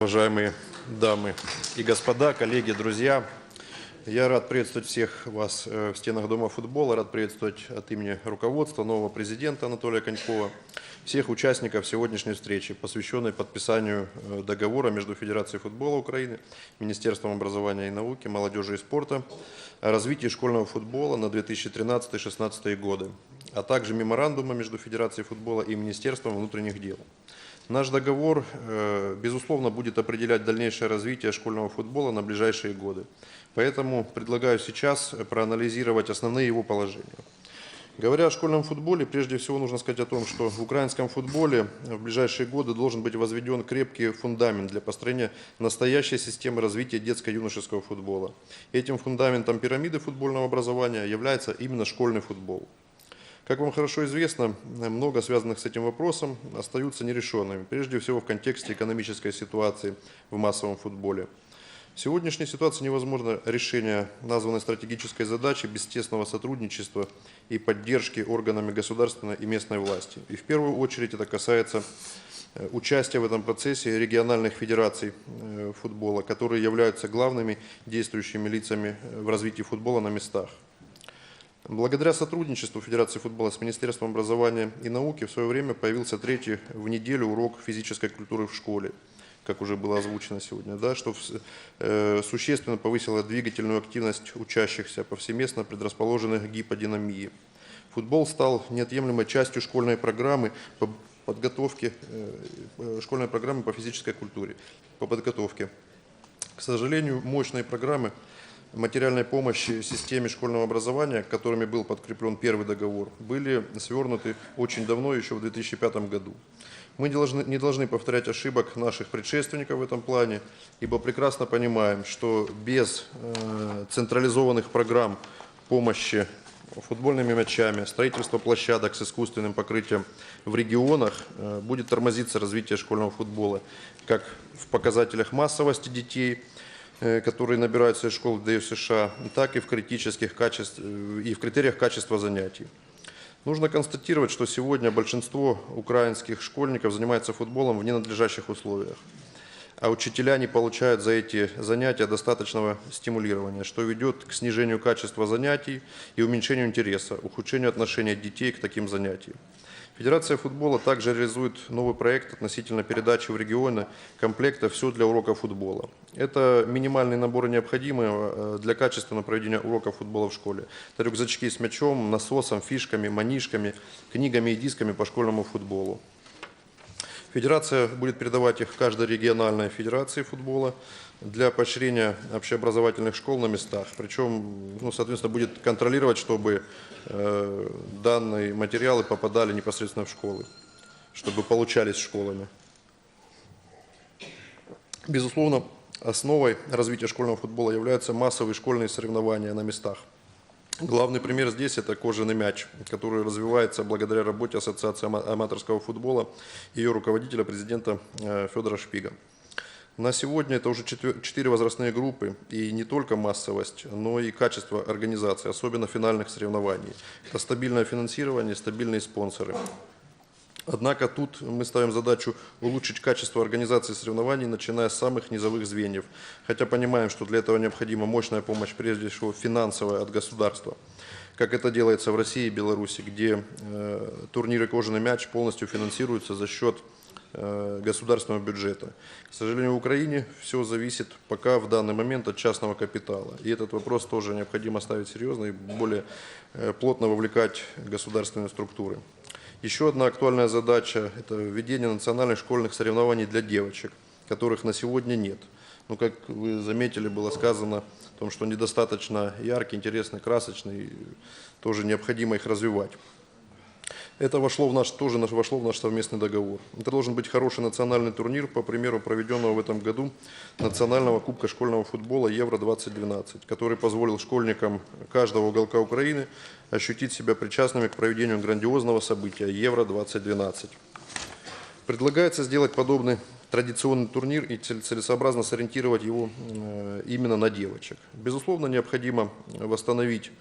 Уважаемые дамы и господа, коллеги, друзья, я рад приветствовать всех вас э, в стенах Дома футбола, рад приветствовать от имени руководства нового президента Анатолия Конькова, всех участников сегодняшней встречи, посвященной подписанию э, договора между Федерацией футбола Украины, Министерством образования и науки, молодежи и спорта о развитии школьного футбола на 2013-2016 годы, а также меморандума между Федерацией футбола и Министерством внутренних дел. Наш договор, э, безусловно, будет определять дальнейшее развитие школьного футбола на ближайшие годы. Поэтому предлагаю сейчас проанализировать основные его положения. Говоря о школьном футболе, прежде всего нужно сказать о том, что в украинском футболе в ближайшие годы должен быть возведен крепкий фундамент для построения настоящей системы развития детско-юношеского футбола. Этим фундаментом пирамиды футбольного образования является именно школьный футбол. Как вам хорошо известно, много связанных с этим вопросом остаются нерешенными, прежде всего в контексте экономической ситуации в массовом футболе. В сегодняшней ситуации невозможно решение названной стратегической задачи без тесного сотрудничества и поддержки органами государственной и местной власти. И в первую очередь это касается э, участия в этом процессе региональных федераций э, футбола, которые являются главными действующими лицами э, в развитии футбола на местах. Благодаря сотрудничеству Федерации футбола с Министерством образования и науки в свое время появился третий в неделю урок физической культуры в школе, как уже было озвучено сегодня, да, что э, существенно повысило двигательную активность учащихся, повсеместно предрасположенных гиподинамии. Футбол стал неотъемлемой частью школьной программы по подготовке, э, школьной программы по физической культуре, по подготовке. К сожалению, мощные программы материальной помощи системе школьного образования, которыми был подкреплен первый договор, были свернуты очень давно, еще в 2005 году. Мы не должны, не должны повторять ошибок наших предшественников в этом плане, ибо прекрасно понимаем, что без э, централизованных программ помощи футбольными мячами, строительства площадок с искусственным покрытием в регионах э, будет тормозиться развитие школьного футбола, как в показателях массовости детей – которые набираются из школ ДЮ США, так и в, критических качеств, э, и в критериях качества занятий. Нужно констатировать, что сегодня большинство украинских школьников занимается футболом в ненадлежащих условиях, а учителя не получают за эти занятия достаточного стимулирования, что ведет к снижению качества занятий и уменьшению интереса, ухудшению отношения детей к таким занятиям. Федерация футбола также реализует новый проект относительно передачи в регионы комплекта «Все для урока футбола». Это минимальный набор необходимого э, для качественного проведения урока футбола в школе. Это рюкзачки с мячом, насосом, фишками, манишками, книгами и дисками по школьному футболу. Федерация будет передавать их каждой региональной федерации футбола для поощрения общеобразовательных школ на местах. Причем, ну, соответственно, будет контролировать, чтобы э, данные материалы попадали непосредственно в школы, чтобы получались школами. Безусловно, основой развития школьного футбола являются массовые школьные соревнования на местах. Главный пример здесь – это кожаный мяч, который развивается благодаря работе Ассоциации аматорского футбола и ее руководителя, президента э, Федора Шпига. На сегодня это уже четыре возрастные группы, и не только массовость, но и качество организации, особенно финальных соревнований. Это стабильное финансирование, стабильные спонсоры. Однако тут мы ставим задачу улучшить качество организации соревнований, начиная с самых низовых звеньев. Хотя понимаем, что для этого необходима мощная помощь, прежде всего финансовая от государства. Как это делается в России и Беларуси, где э, турниры «Кожаный мяч» полностью финансируются за счет государственного бюджета. К сожалению, в Украине все зависит пока в данный момент от частного капитала. И этот вопрос тоже необходимо ставить серьезно и более э, плотно вовлекать государственные структуры. Еще одна актуальная задача – это введение национальных школьных соревнований для девочек, которых на сегодня нет. Но, как вы заметили, было сказано о том, что недостаточно яркий, интересный, красочный, тоже необходимо их развивать. Это вошло в наш, тоже вошло в наш совместный договор. Это должен быть хороший национальный турнир, по примеру проведенного в этом году национального кубка школьного футбола Евро-2012, который позволил школьникам каждого уголка Украины ощутить себя причастными к проведению грандиозного события Евро-2012. Предлагается сделать подобный традиционный турнир и целесообразно сориентировать его э, именно на девочек. Безусловно, необходимо восстановить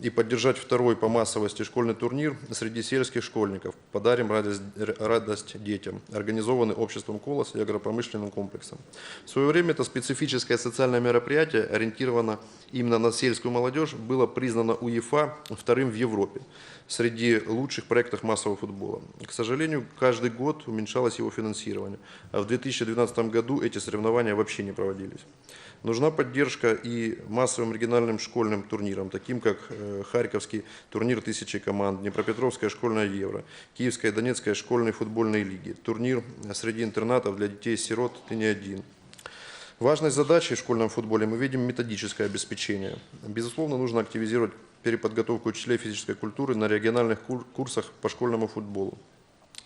и поддержать второй по массовости школьный турнир среди сельских школьников. Подарим радость, радость детям, организованный обществом «Колос» и агропромышленным комплексом. В свое время это специфическое социальное мероприятие, ориентировано именно на сельскую молодежь, было признано УЕФА вторым в Европе среди лучших проектов массового футбола. К сожалению, каждый год уменьшалось его финансирование, а в 2012 году эти соревнования вообще не проводились. Нужна поддержка и массовым региональным школьным турнирам, таким как Харьковский турнир тысячи команд, Днепропетровская школьная Евро, Киевская и Донецкая школьные футбольные лиги, турнир среди интернатов для детей-сирот «Ты не один». Важной задачей в школьном футболе мы видим методическое обеспечение. Безусловно, нужно активизировать переподготовку учителей физической культуры на региональных кур- курсах по школьному футболу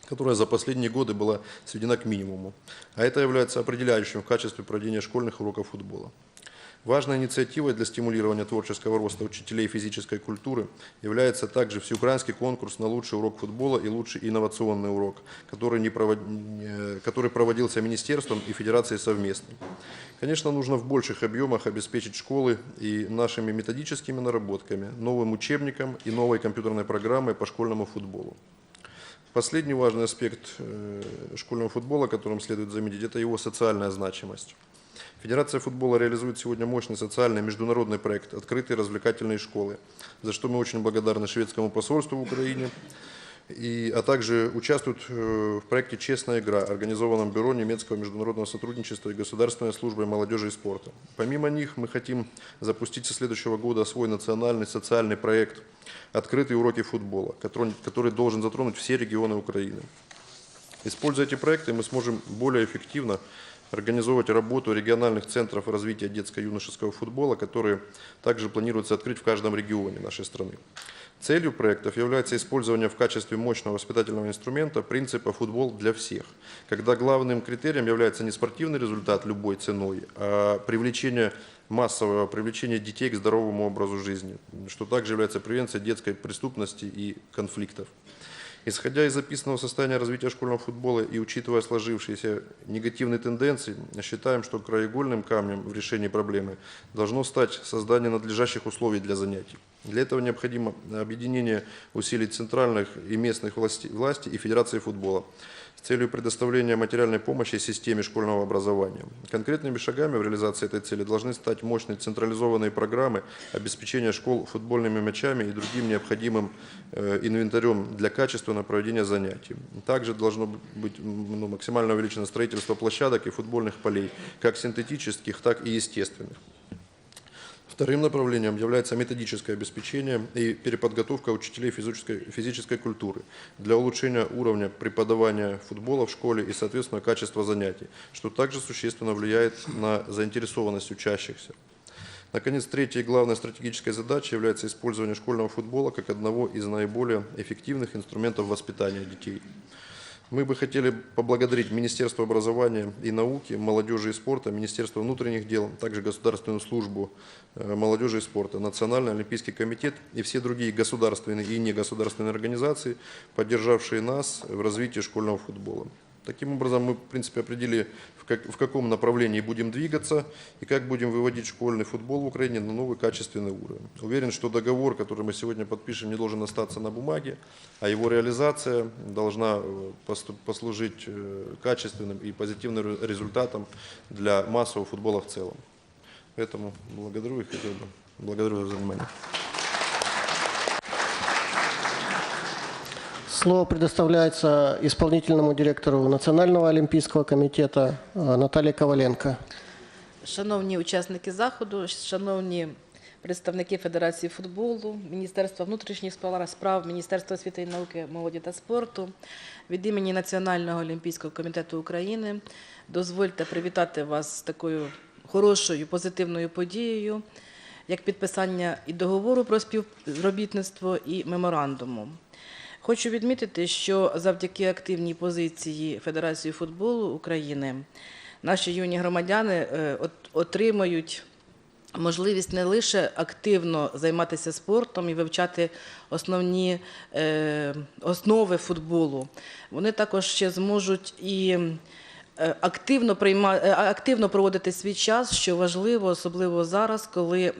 которая за последние годы была сведена к минимуму, а это является определяющим в качестве проведения школьных уроков футбола. Важной инициативой для стимулирования творческого роста учителей физической культуры является также всеукраинский конкурс на лучший урок футбола и лучший инновационный урок, который, не провод- не- который проводился Министерством и Федерацией совместно. Конечно, нужно в больших объемах обеспечить школы и нашими методическими наработками, новым учебником и новой компьютерной программой по школьному футболу. Последний важный аспект э, школьного футбола, которым следует заметить, это его социальная значимость. Федерация футбола реализует сегодня мощный социальный международный проект «Открытые развлекательные школы», за что мы очень благодарны шведскому посольству в Украине, и, а также участвуют э, в проекте «Честная игра», организованном Бюро немецкого международного сотрудничества и Государственной службой молодежи и спорта. Помимо них мы хотим запустить со следующего года свой национальный социальный проект «Открытые уроки футбола», который, который должен затронуть все регионы Украины. Используя эти проекты, мы сможем более эффективно организовывать работу региональных центров развития детско-юношеского футбола, которые также планируется открыть в каждом регионе нашей страны. Целью проектов является использование в качестве мощного воспитательного инструмента принципа «футбол для всех», когда главным критерием является не спортивный результат любой ценой, а привлечение массового привлечения детей к здоровому образу жизни, что также является превенцией детской преступности и конфликтов. Исходя из записанного состояния развития школьного футбола и учитывая сложившиеся негативные тенденции, считаем, что краеугольным камнем в решении проблемы должно стать создание надлежащих условий для занятий. Для этого необходимо объединение усилий центральных и местных власти, власти и Федерации футбола с целью предоставления материальной помощи системе школьного образования. Конкретными шагами в реализации этой цели должны стать мощные централизованные программы обеспечения школ футбольными мячами и другим необходимым э, инвентарем для качественного проведения занятий. Также должно быть ну, максимально увеличено строительство площадок и футбольных полей, как синтетических, так и естественных. Вторым направлением является методическое обеспечение и переподготовка учителей физической, физической культуры для улучшения уровня преподавания футбола в школе и, соответственно, качества занятий, что также существенно влияет на заинтересованность учащихся. Наконец, третьей главной стратегической задачей является использование школьного футбола как одного из наиболее эффективных инструментов воспитания детей. Мы бы хотели поблагодарить Министерство образования и науки, молодежи и спорта, Министерство внутренних дел, также Государственную службу э, молодежи и спорта, Национальный олимпийский комитет и все другие государственные и негосударственные организации, поддержавшие нас в развитии школьного футбола. Таким образом, мы, в принципе, определили, в, как- в каком направлении будем двигаться и как будем выводить школьный футбол в Украине на новый качественный уровень. Уверен, что договор, который мы сегодня подпишем, не должен остаться на бумаге, а его реализация должна э, послужить э, качественным и позитивным ре- результатом для массового футбола в целом. Поэтому благодарю и хотел бы благодарю за внимание. Слово предоставляется исполнительному директору Национального олимпийского комитета э, Наталье Коваленко. Шановні учасники заходу, шановні представники Федерації футболу, Міністерства внутрішніх справ, Міністерства освіти і науки, молоді та спорту, від імені Національного олімпійського комітету України дозвольте привітати вас з такою хорошою позитивною подією, як підписання і договору про співробітництво, і меморандуму. Хочу відмітити, що завдяки активній позиції Федерації футболу України наші юні громадяни е, от- отримають можливість не лише активно займатися спортом і вивчати основні е, основи футболу, вони також ще зможуть і е, активно прийма... е, активно проводити свій час, що важливо, особливо зараз, коли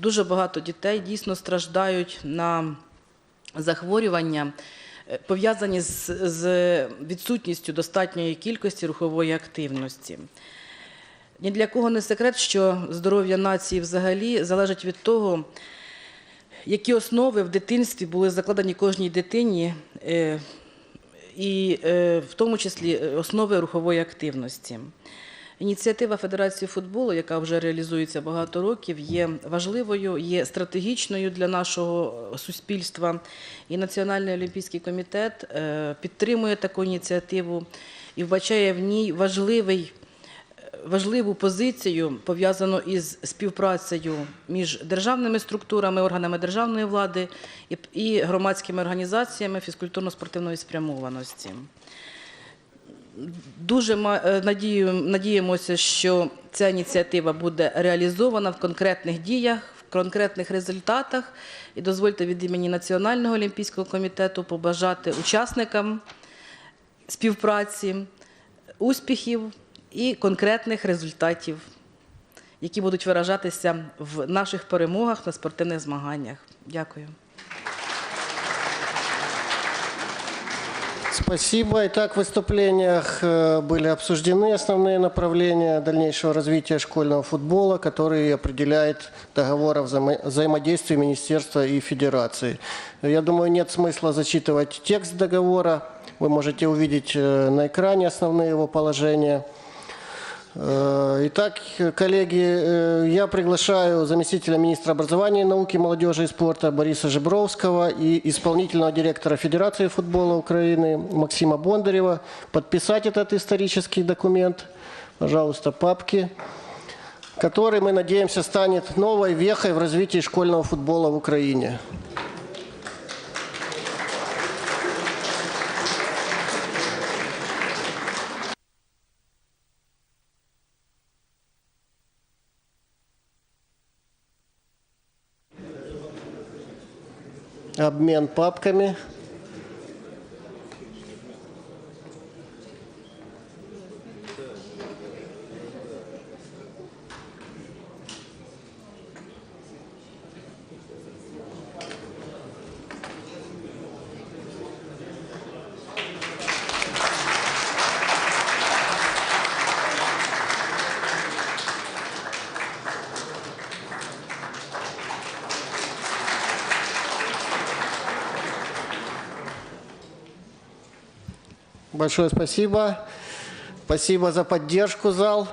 Дуже багато дітей дійсно страждають на захворювання, е, пов'язані з, з відсутністю достатньої кількості рухової активності. Ні для кого не секрет, що здоров'я нації взагалі залежить від того, які основи в дитинстві були закладені кожній дитині, е, і е, в тому числі основи рухової активності. Ініціатива Федерації футболу, яка вже реалізується багато років, є важливою, є стратегічною для нашого суспільства. І Національний олімпійський комітет е, підтримує таку ініціативу і вбачає в ній важливий важливу позицію, пов'язану із співпрацею між державними структурами, органами державної влади і, і громадськими організаціями фізкультурно-спортивної спрямованості. Дуже е, надію, надіємося, що ця ініціатива буде реалізована в конкретних діях, в конкретних результатах. І дозвольте від імені Національного олімпійського комітету побажати учасникам співпраці, успіхів і конкретних результатів, які будуть виражатися в наших перемогах на спортивних змаганнях. Дякую. Спасибо. Итак, в выступлениях э, были обсуждены основные направления дальнейшего развития школьного футбола, которые определяет договор о взаимо- взаимодействии Министерства и Федерации. Я думаю, нет смысла зачитывать текст договора. Вы можете увидеть э, на экране основные его положения. Э, Итак, коллеги, э, я приглашаю заместителя министра образования науки, молодежи и спорта Бориса Жебровского и исполнительного директора Федерации футбола Украины Максима Бондарева подписать этот исторический документ. Пожалуйста, папки, который, мы надеемся, станет новой вехой в развитии школьного футбола в Украине. Обмен папками. Большое спасибо. Спасибо за поддержку, зал.